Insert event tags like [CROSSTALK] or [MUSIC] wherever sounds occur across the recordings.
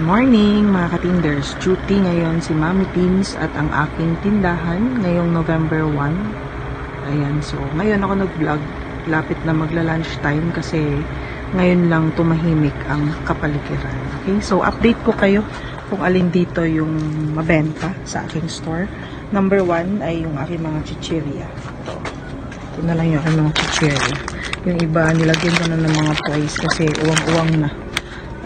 morning mga katinders. Duty ngayon si Mami Teens at ang aking tindahan ngayong November 1. Ayan, so ngayon ako nag-vlog. Lapit na magla-lunch time kasi ngayon lang tumahimik ang kapaligiran. Okay, so update ko kayo kung alin dito yung mabenta sa aking store. Number 1 ay yung aking mga chichirya. Ito. Na lang yung aking mga chichirya. Yung iba, nilagyan ko na ng mga toys kasi uwang-uwang na.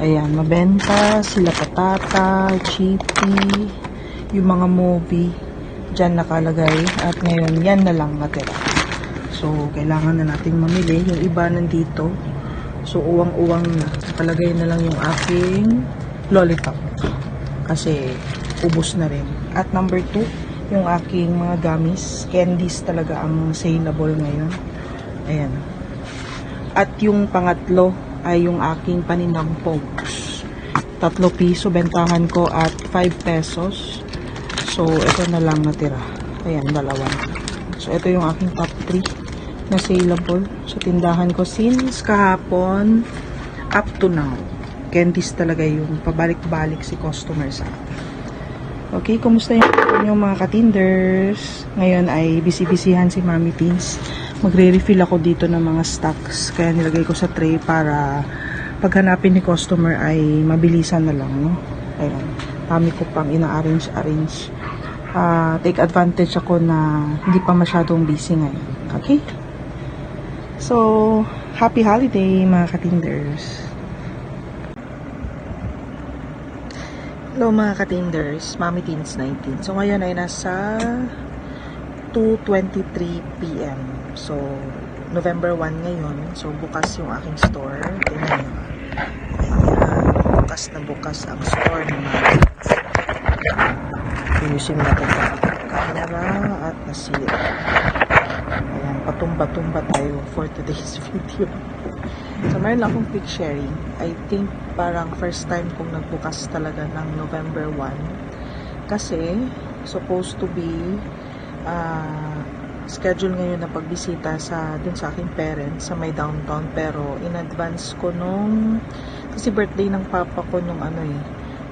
Ayan, mabenta, sila patata, chippy, yung mga movie, dyan nakalagay. At ngayon, yan na lang natira. So, kailangan na nating mamili. Yung iba nandito. So, uwang-uwang na. Nakalagay na lang yung aking lollipop. Kasi, ubos na rin. At number two, yung aking mga gummies. Candies talaga ang saleable ngayon. Ayan. At yung pangatlo ay yung aking paninang pokes. Tatlo piso, bentahan ko at 5 pesos. So, ito na lang natira. Ayan, dalawa. So, ito yung aking top 3 na saleable sa tindahan ko since kahapon up to now. Candies talaga yung pabalik-balik si customer sa. Okay, kumusta yung, mga katinders? Ngayon ay busy-busyhan si Mami Teens. Magre-refill ako dito ng mga stocks. Kaya nilagay ko sa tray para paghanapin ni customer ay mabilisan na lang, no? Ayun. Dami ko pang ina-arrange-arrange. Ah, take advantage ako na hindi pa masyadong busy ngayon. Okay? So, happy holiday mga katinders. Hello mga katinders, Mami Teens 19. So ngayon ay nasa 2.23pm. So, November 1 ngayon. So, bukas yung aking store. Tingnan nyo. Ayan, bukas na bukas ang store ni Mami Teens. Pinusin natin ang camera at nasira. Ayan, patumba-tumba tayo for today's [LAUGHS] video. So, meron akong quick sharing. I think parang first time kong nagbukas talaga ng November 1. Kasi, supposed to be uh, schedule ngayon na pagbisita sa dun sa aking parents sa may downtown pero in advance ko nung kasi birthday ng papa ko nung ano eh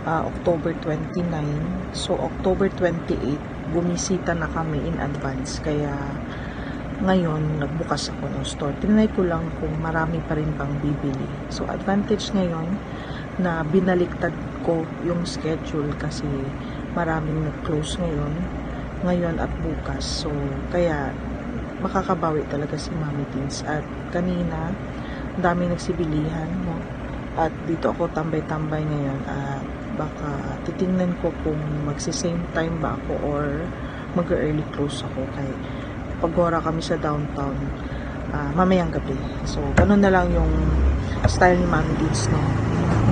ah, October 29 so October 28 bumisita na kami in advance kaya ngayon, nagbukas ako ng store. Tinry ko lang kung marami pa rin bang bibili. So, advantage ngayon na binaliktad ko yung schedule kasi maraming nag-close ngayon, ngayon at bukas. So, kaya makakabawi talaga si Mami Teens. At kanina, ang daming nagsibilihan, no? At dito ako tambay-tambay ngayon at baka titingnan ko kung magsi-same time ba ako or mag-early close ako kay pagora kami sa downtown ah, mamayang gabi. So, ganun na lang yung style ni Mami Deeds, no?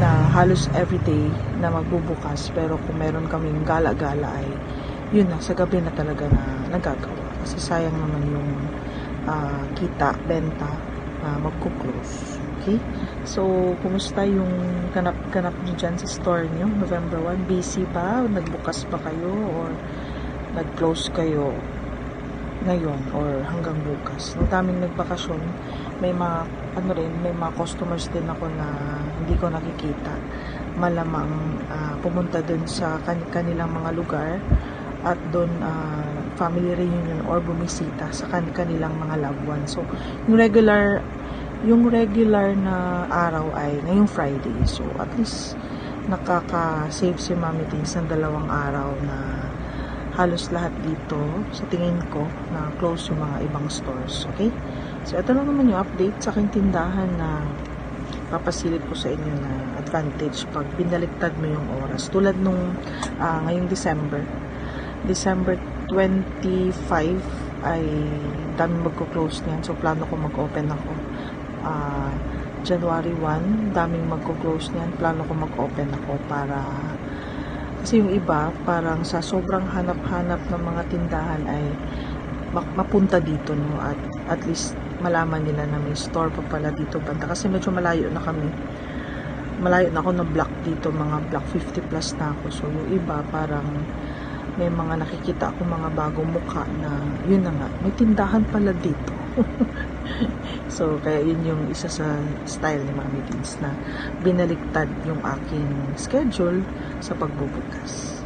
Na halos everyday na magbubukas pero kung meron kaming gala-gala ay yun na, sa gabi na talaga na nagagawa. Kasi sayang naman yung ah, kita, benta, na magkuklose. Okay? So, kumusta yung ganap-ganap nyo dyan sa store nyo? November 1, busy ba? Nagbukas ba kayo? Or nag-close kayo? ngayon or hanggang bukas. Ang daming nagbakasyon, may mga ano rin, may mga customers din ako na hindi ko nakikita. Malamang ah, pumunta dun sa kan- kanilang mga lugar at doon family reunion or bumisita sa kan- kanilang mga loved ones. So, yung regular yung regular na araw ay ngayong Friday. So, at least nakaka-save si Mami Tins ng dalawang araw na halos lahat dito sa tingin ko na close yung mga ibang stores. Okay? So, ito lang naman yung update sa aking tindahan na papasilip ko sa inyo na advantage pag binaliktad mo yung oras. Tulad nung ah, ngayong December. December 25 ay dami magko-close niyan. So, plano ko mag-open ako. Ah, January 1, daming magko-close niyan. Plano ko mag-open ako para kasi yung iba, parang sa sobrang hanap-hanap ng mga tindahan ay mapunta dito, no? At at least malaman nila na may store pa pala dito banda. Kasi medyo malayo na kami. Malayo na ako na block dito, mga block 50 plus na ako. So yung iba, parang may mga nakikita ako mga bagong mukha na yun na nga, may tindahan pala dito. [LAUGHS] so, kaya yun yung isa sa style ni Mami Teens na binaliktad yung aking schedule sa pagbubukas.